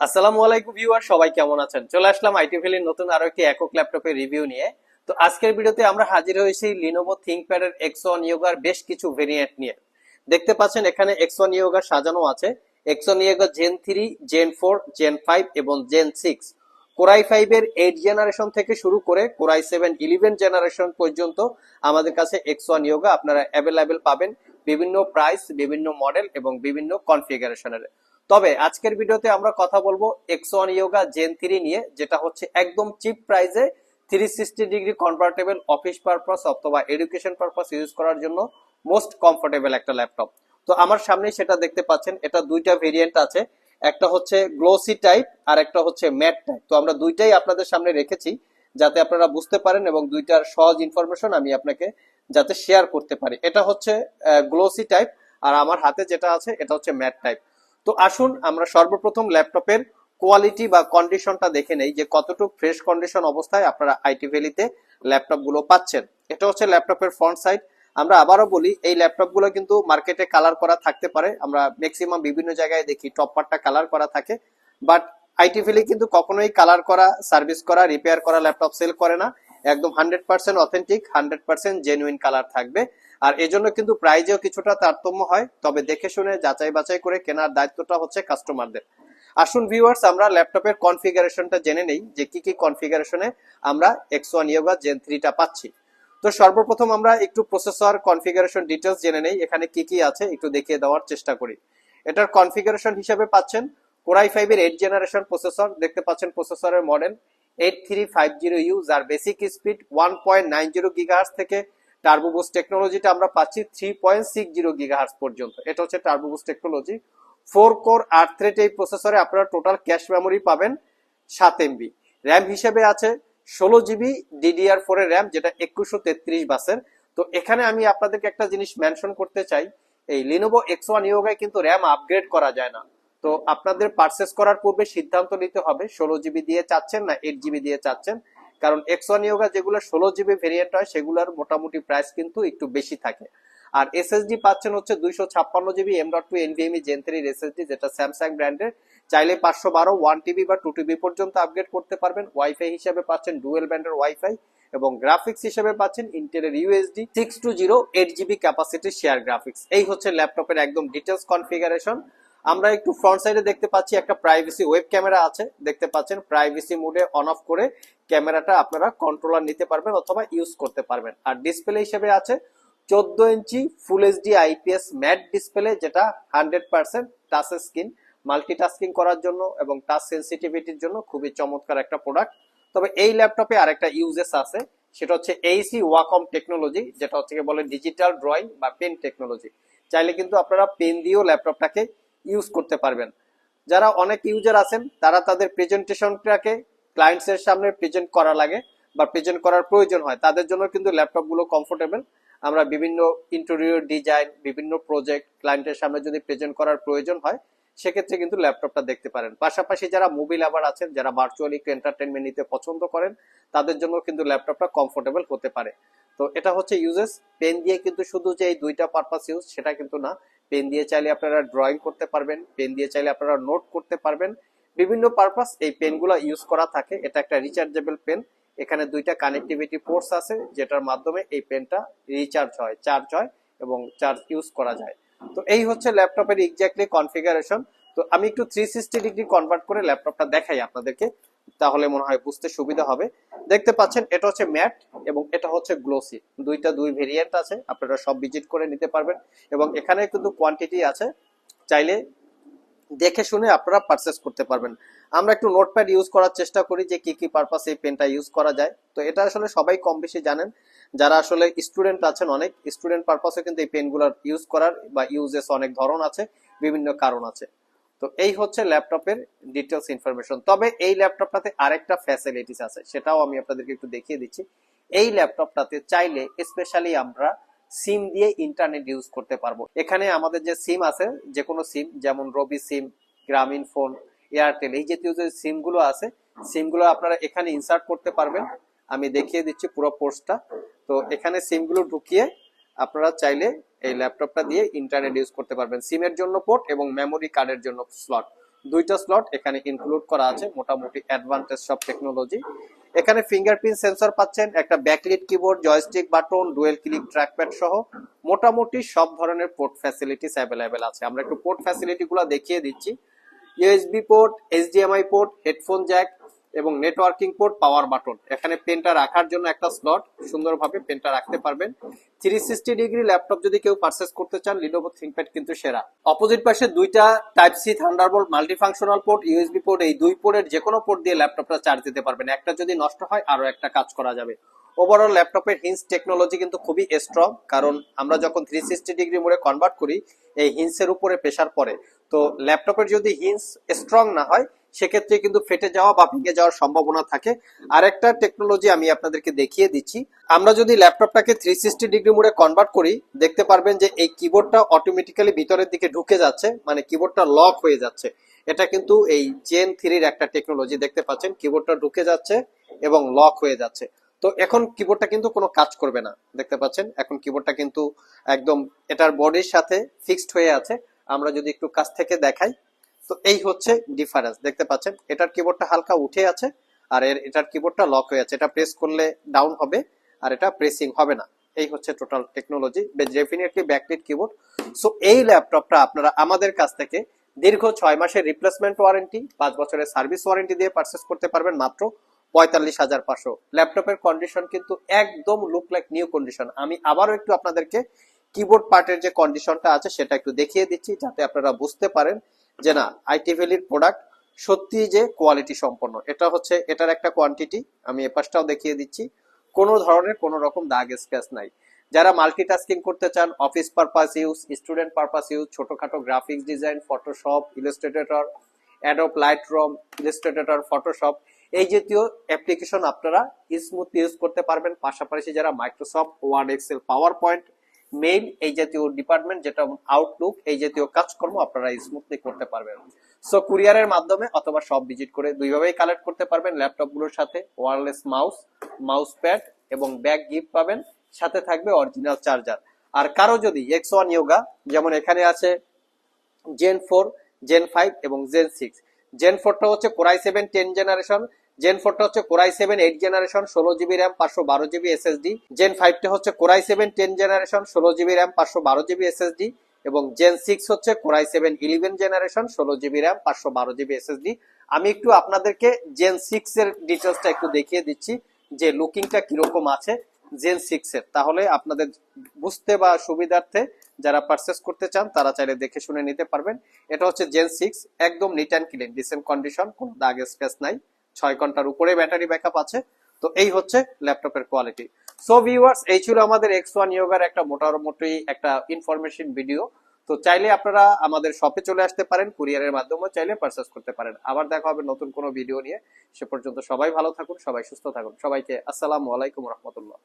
আসসালামু আলাইকুম ভিউয়ার, সবাই কেমন আছেন? চলে আসলাম আইটি ভ্যালির নতুন আরও একটি একক ল্যাপটপের রিভিউ নিয়ে। তো আজকের ভিডিওতে আমরা হাজির হয়েছি লিনোভো থিংকপ্যাড এর এক্স ওয়ান ইয়োগার বেশ কিছু ভেরিয়েন্ট নিয়ে। দেখতে পাচ্ছেন এখানে এক্স ওয়ান ইয়োগা সাজানো আছে। X one Yoga gen three gen four gen five এবং gen six core i five এর এইট জেনারেশন থেকে শুরু করে কোরাই সেভেন ইলেভেন জেনারেশন পর্যন্ত আমাদের কাছে এক্স ওয়ান ইয়োগা আপনারা অ্যাভেলেবেল পাবেন। বিভিন্ন প্রাইস বিভিন্ন মডেল এবং বিভিন্ন কনফিগারেশনের তবে আজকের ভিডিওতে আমরা কথা বলব X one Yoga gen three নিয়ে, যেটা হচ্ছে একদম চিপ প্রাইসে three sixty degree convertible office purpose অথবা এডুকেশন পারপাস ইউজ করার জন্য মোস্ট কমফোর্টেবল একটা ল্যাপটপ তো আমার সামনে সেটা দেখতে পাচ্ছেন, এটা দুইটা ভেরিয়েন্ট আছে। একটা হচ্ছে গ্লোসি টাইপ আর একটা হচ্ছে ম্যাট টাইপ তো আমরা দুইটাই আপনাদের সামনে রেখেছি, যাতে আপনারা বুঝতে পারেন এবং দুইটার সহজ ইনফরমেশন আমি আপনাকে যাতে শেয়ার করতে পারি। এটা হচ্ছে গ্লোসি টাইপ আর আমার হাতে যেটা আছে, এটা হচ্ছে ম্যাট টাইপ তো আসুন আমরা সর্বপ্রথম ল্যাপটপের কোয়ালিটি বা কন্ডিশনটা দেখে নেই যে কতটুকু ফ্রেশ কন্ডিশন অবস্থায় আপনারা আইটি ভ্যালিতে ল্যাপটপগুলো পাচ্ছেন। এটা হচ্ছে ল্যাপটপের ফ্রন্ট সাইড আমরা আবারও বলি, এই ল্যাপটপগুলো কিন্তু মার্কেটে কালার করা থাকতে পারে। আমরা ম্যাক্সিমাম বিভিন্ন জায়গায় দেখি টপ পার্টটা কালার করা থাকে। বাট আইটি ভ্যালি কিন্তু কখনোই কালার করা সার্ভিস করা রিপেয়ার করা ল্যাপটপ সেল করে না। একদম hundred percent authentic hundred percent genuine colour থাকবে। আর এজন্য কিন্তু প্রাইজেও কিছুটা তারতম্য হয়, তবে দেখে শুনে যাচাই বাছাই করে কেনার দায়িত্বটা হচ্ছে কাস্টমারদের আসুন ভিউয়ার্স আমরা ল্যাপটপের কনফিগারেশনটা জেনে নেই, যে কি কি কনফিগারেশনে আমরা এক্স ওয়ান ইয়োগা জেন থ্রিটা পাচ্ছি। তো সর্বপ্রথম আমরা একটু প্রসেসর কনফিগারেশন ডিটেলস জেনে নেই, এখানে কি কি আছে একটু দেখিয়ে দেওয়ার চেষ্টা করি। এটার কনফিগারেশন হিসেবে পাচ্ছেন কোরাই ফাইভ এর এইট জেনারেশন প্রসেসর দেখতে পাচ্ছেন প্রসেসরের model eight three five zero U যার basic speed one point nine zero gigahertz থেকে টার্বোবুস টেকনোলজিটা আমরা পাচ্ছি three point six zero gigahertz পর্যন্ত। এটা হচ্ছে turbo boost technology four core আট থ্রেড এই প্রসেসরে আপনারা টোটাল ক্যাশ মেমোরি পাবেন সাত এমবি র্যাম হিসেবে আছে ষোলো জিবি ডিডিআর ফোর এর র্যাম যেটা একুশশো তেত্রিশ বাসের। তো এখানে আমি আপনাদেরকে একটা জিনিস মেনশন করতে চাই। এই লিনোভো এক্স ওয়ান ইয়োগায় কিন্তু র্যাম আপগ্রেড করা যায় না। তো আপনাদের পারচেস করার পূর্বে সিদ্ধান্ত নিতে হবে, ষোলো জিবি দিয়ে চাচ্ছেন না এইট জিবি দিয়ে চাচ্ছেন। কারণ এক্স ওয়ান ইয়োগা যেগুলো ষোলো জিবি ভেরিয়েন্ট হয়, সেগুলোর মোটামুটি প্রাইস কিন্তু একটু বেশি থাকে। আর এসএসডি পাচ্ছেন হচ্ছে দুইশো ছাপ্পান্ন GB M dot two NVMe gen থ্রির এসএসডি যেটা স্যামসাং ব্র্যান্ডের চাইলে পাঁচশো বারো ওয়ান টিবি বা টু টিবি পর্যন্ত আপগ্রেড করতে পারবেন। ওয়াইফাই হিসেবে পাচ্ছেন ডুয়েল ব্যান্ডের ওয়াইফাই এবং গ্রাফিক্স হিসেবে পাচ্ছেন ইন্টেলের UHD six two zero eight GB capacity share graphics এই হচ্ছে ল্যাপটপের একদম ডিটেলস কনফিগারেশন আমরা একটু ফ্রন্ট সাইডে দেখতে পাচ্ছি একটা প্রাইভেসি ওয়েব ক্যামেরা আছে। দেখতে পাচ্ছেন প্রাইভেসি মোডে অন অফ করে ক্যামেরাটা আপনারা কন্ট্রোলার নিতে পারবেন অথবা ইউজ করতে পারবেন। আর ডিসপ্লে হিসেবে আছে চোদ্দ ইঞ্চি full HD IPS matte display যেটা hundred percent touch screen multitasking করার জন্য এবং টাচ সেন্সিটিভিটির জন্য খুবই চমৎকার একটা প্রোডাক্ট তবে এই ল্যাপটপে আরেকটা ইউজেস আছে, সেটা হচ্ছে এইসি ওয়াকম টেকনোলজি যেটা হচ্ছে বলে ডিজিটাল ড্রয়িং বা পেন টেকনোলজি চাইলে কিন্তু আপনারা পেন দিয়েও ল্যাপটপটাকে ইউজ করতে পারবেন। যারা অনেক ইউজার আছেন, তারা তাদের প্রেজেন্টেশনটাকে ক্লায়েন্টস এর সামনে প্রেজেন্ট করা লাগে বা প্রেজেন্ট করার প্রয়োজন হয়। তাদের জন্য কিন্তু ল্যাপটপগুলো কমফোর্টেবল আমরা বিভিন্ন ইন্টেরিয়র ডিজাইন বিভিন্ন প্রজেক্ট ক্লায়েন্টের সামনে যদি প্রেজেন্ট করার প্রয়োজন হয়, সেক্ষেত্রে কিন্তু ল্যাপটপটা দেখতে পারেন। পাশাপাশি যারা মুভি আবার আছেন, যারা ভার্চুয়ালি এন্টারটেনমেন্ট নিতে পছন্দ করেন, তাদের জন্য কিন্তু ল্যাপটপটা কমফোর্টেবল হতে পারে। তো এটা হচ্ছে ইউজেস পেন দিয়ে কিন্তু শুধু যে এই দুইটা পারপাস ইউজ সেটা কিন্তু না। পেন দিয়ে চাইলে আপনারা ড্রয়িং করতে পারবেন পেন দিয়ে চাইলে আপনারা নোট করতে পারবেন। বিভিন্ন পারপাস এই পেনগুলো ইউজ করা থাকে। এটা একটা রিচার্জেবল পেন এখানে দুইটা কানেক্টিভিটি পোর্টস আছে, যেটার মাধ্যমে এই পেনটা রিচার্জ হয় চার্জ হয় এবং চার্জ ইউজ করা যায়। তো এই হচ্ছে ল্যাপটপের এক্স্যাক্টলি কনফিগারেশন তো আমি একটু থ্রি সিক্সটি ডিগ্রি কনভার্ট করে ল্যাপটপটা দেখাই আপনাদেরকে। তাহলে মনে হয় বুঝতে সুবিধা হবে। দেখতে পাচ্ছেন, এটা হচ্ছে ম্যাট এবং এটা হচ্ছে গ্লোসি। দুইটা দুই ভেরিয়েন্ট আছে, আপনারা সব ভিজিট করে নিতে পারবেন এবং এখানে কিন্তু কোয়ান্টিটি আছে। চাইলে দেখে শুনে আপনারা পারচেস করতে পারবেন। আমরা একটু নোটপ্যাড ইউজ করার চেষ্টা করি যে কি কি পারপাস এই পেনটা ইউজ করা যায়। তো এটা আসলে সবাই কম বেশি জানেন। যারা আসলে স্টুডেন্ট আছেন অনেক স্টুডেন্ট পারপাসে কিন্তু এই পেনগুলোর ইউজ করার বা ইউজেস অনেক ধরন আছে, বিভিন্ন কারণ আছে। তো এই হচ্ছে ল্যাপটপের ডিটেলস ইনফরমেশন তবে এই ল্যাপটপটাতে আরেকটা ফ্যাসিলিটিস আছে, সেটাও আমি আপনাদেরকে একটু দেখিয়ে দিচ্ছি। এই ল্যাপটপটাতে চাইলে স্পেশালি আমরা সিম দিয়ে ইন্টারনেট ইউজ করতে পারব। এখানে আমাদের যে সিম আছে যে কোনো সিম যেমন রবি সিম গ্রামীণ ফোন এয়ারটেল এই জাতীয় যে সিমগুলো আছে সিমগুলো আপনারা এখানে ইনসার্ট করতে পারবেন। আমি দেখিয়ে দিচ্ছি পুরো পোস্টটা তো এখানে সিমগুলো ঢুকিয়ে আপনারা চাইলে এই ল্যাপটপটা দিয়ে ইন্টারনেট ইউজ করতে পারবেন সিমের জন্য পোর্ট এবং মেমোরি কার্ডের জন্য স্লট দুইটা স্লট এখানে ইনক্লুড করা আছে, মোটামুটি অ্যাডভান্টেজ সব টেকনোলজি এখানে ফিঙ্গারপ্রিন্ট সেন্সর পাচ্ছেন, একটা backlit keyboard joystick button dual click trackpad সহ মোটামুটি সব ধরনের পোর্ট ফ্যাসিলিটিস অ্যাভেলেবেল আছে। আমরা একটু পোর্ট ফ্যাসিলিটিগুলো দেখিয়ে দিচ্ছি। USB port HDMI port headphone jack এবং নেটওয়ার্কিং পোর্ট পাওয়ার বাটন এখানে পেনটা রাখার জন্য একটা স্লট সুন্দরভাবে পেনটা রাখতে পারবেন। থ্রি সিক্সটি ডিগ্রি ল্যাপটপ যদি কেউ পারচেস করতে চান লিনোভো থিংকপ্যাড কিন্তু সেরা। অপোজিট পাশে দুইটা type C thunderbolt multifunctional port USB port এই দুই পোর্টের যে কোনো পোর্ট দিয়ে ল্যাপটপটা চার্জ দিতে পারবেন। একটা যদি নষ্ট হয় আরও একটা কাজ করা যাবে। ওভারঅল ল্যাপটপের হিন্স টেকনোলজি কিন্তু খুবই স্ট্রং কারণ আমরা যখন থ্রি সিক্সটি ডিগ্রি মোড়ে কনভার্ট করি, এই হিন্সের উপরে প্রেসার পড়ে। তো ল্যাপটপের যদি হিন্স স্ট্রং না হয় সেক্ষেত্রে কিন্তু ফেটে যাওয়া বা ভেঙে যাওয়ার সম্ভাবনা থাকে। আরেকটা টেকনোলজি আমি আপনাদেরকে দেখিয়ে দিচ্ছি। আমরা যদি ল্যাপটপটাকে থ্রি সিক্সটি ডিগ্রি মোড়ে কনভার্ট করি, দেখতে পারবেন যে এই কিবোর্ডটা অটোমেটিক্যালি ভিতরের দিকে ঢুকে যাচ্ছে মানে কিবোর্ডটা লক হয়ে যাচ্ছে। এটা কিন্তু এই জেন থ্রির একটা টেকনোলজি দেখতে পাচ্ছেন? কিবোর্ডটা ঢুকে যাচ্ছে এবং লক হয়ে যাচ্ছে। তো এখন কিবোর্ডটা কিন্তু কোনো কাজ করবে না, দেখতে পাচ্ছেন? এখন কিবোর্ডটা কিন্তু একদম এটার বডির সাথে ফিক্সড হয়ে আছে। আমরা যদি একটু কাছ থেকে দেখাই তো এই হচ্ছে ডিফারেন্স দেখতে পাচ্ছেন, এটার কিবোর্ডটা হালকা উঠে আছে আর এর, এটার কিবোর্ডটা লক হয়ে আছে। এটা প্রেস করলে ডাউন হবে আর এটা প্রেসিং হবে না। এই হচ্ছে total technology definitely backlit keyboard so এই ল্যাপটপটা আপনারা আমাদের কাছ থেকে দীর্ঘ ছয় মাসের রিপ্লেসমেন্ট ওয়ারেন্টি পাঁচ বছরের সার্ভিস ওয়ারেন্টি দিয়ে পারচেস করতে পারবেন মাত্র পঁয়তাল্লিশ হাজার পাঁচশো। ল্যাপটপের কন্ডিশন কিন্তু একদম লুক লাইক নিউ কন্ডিশন আমি আবারও একটু আপনাদেরকে কিবোর্ড পার্টের যে কন্ডিশনটা আছে সেটা একটু দেখিয়ে দিচ্ছি, যাতে আপনারা বুঝতে পারেন যে না আইটি ভ্যালির প্রোডাক্ট সত্যি যে কোয়ালিটি সম্পন্ন। এটা হচ্ছে, এটার একটা কোয়ান্টিটি আমি এপাশটাও দেখিয়ে দিচ্ছি। কোনো ধরনের কোনো রকম দাগ স্ক্র্যাচ নাই। যারা মাল্টিটাস্কিং করতে চান office purpose use student purpose use ছোটখাটো graphics design Photoshop Illustrator Adobe Lightroom Illustrator Photoshop এই জাতীয় অ্যাপ্লিকেশন আপনারা স্মুথ ইউজ করতে পারবেন। পাশাপাশি যারা Microsoft Word Excel PowerPoint mail এই জাতীয় ডিপার্টমেন্ট যেটা আউটলুক এই জাতীয় কাজকর্ম আপনারা স্মুথলি করতে পারবেন। সো কুরিয়ারের মাধ্যমে অথবা সব ভিজিট করে দুইভাবেই কালেক্ট করতে পারবেন। ল্যাপটপগুলোর সাথে ওয়ারলেস মাউস মাউস প্যাড এবং ব্যাগ গিফট পাবেন। সাথে থাকবে অরিজিনাল চার্জার আর কারও যদি এক্স ওয়ান ইয়োগা যেমন এখানে আছে জেন ফোর জেন ফাইভ এবং জেন সিক্স জেন ফোরটা হচ্ছে Core i seven ten generation Gen ফোরটা হচ্ছে Core i seven eight generation ষোলো জিবি র্যাম পাঁচশো বারো জিবি এসএসডি জেন ফাইভটা হচ্ছে Core i seven ten generation ষোলো জিবি র্যাম পাঁচশো বারো জিবি এসএসডি এবং জেন সিক্স হচ্ছে Core i seven eleven generation ষোলো জিবি র্যাম পাঁচশো বারো জিবি এসএসডি আমি একটু আপনাদেরকে জেন সিক্স এর ডিটেলসটা একটু দেখিয়ে দিচ্ছি যে লুকিংটা কীরকম আছে জেন সিক্স এর। তাহলে আপনাদের বুঝতে বা সুবিধার্থে যারা পারচেস করতে চান, তারা চাইলে দেখে শুনে নিতে পারবেন। এটা হচ্ছে জেন সিক্স একদম neat and clean decent condition কোনো দাগ স্পেস নাই। ছয় ঘণ্টার উপরে ব্যাটারি ব্যাকআপ আছে। তো এই হচ্ছে ল্যাপটপের কোয়ালিটি সো ভিউয়ার্স এই ছিল আমাদের এক্স ওয়ান ইয়োগার একটা মোটামুটি একটা ইনফরমেশন ভিডিও তো চাইলে আপনারা আমাদের শপে চলে আসতে পারেন কুরিয়ারের মাধ্যমে চাইলে পারচেস করতে পারেন। আবার দেখা হবে নতুন কোনো ভিডিও নিয়ে। সে পর্যন্ত সবাই ভালো থাকুন, সবাই সুস্থ থাকুন। সবাইকে আসসালামু আলাইকুম রহমতুল্লাহ।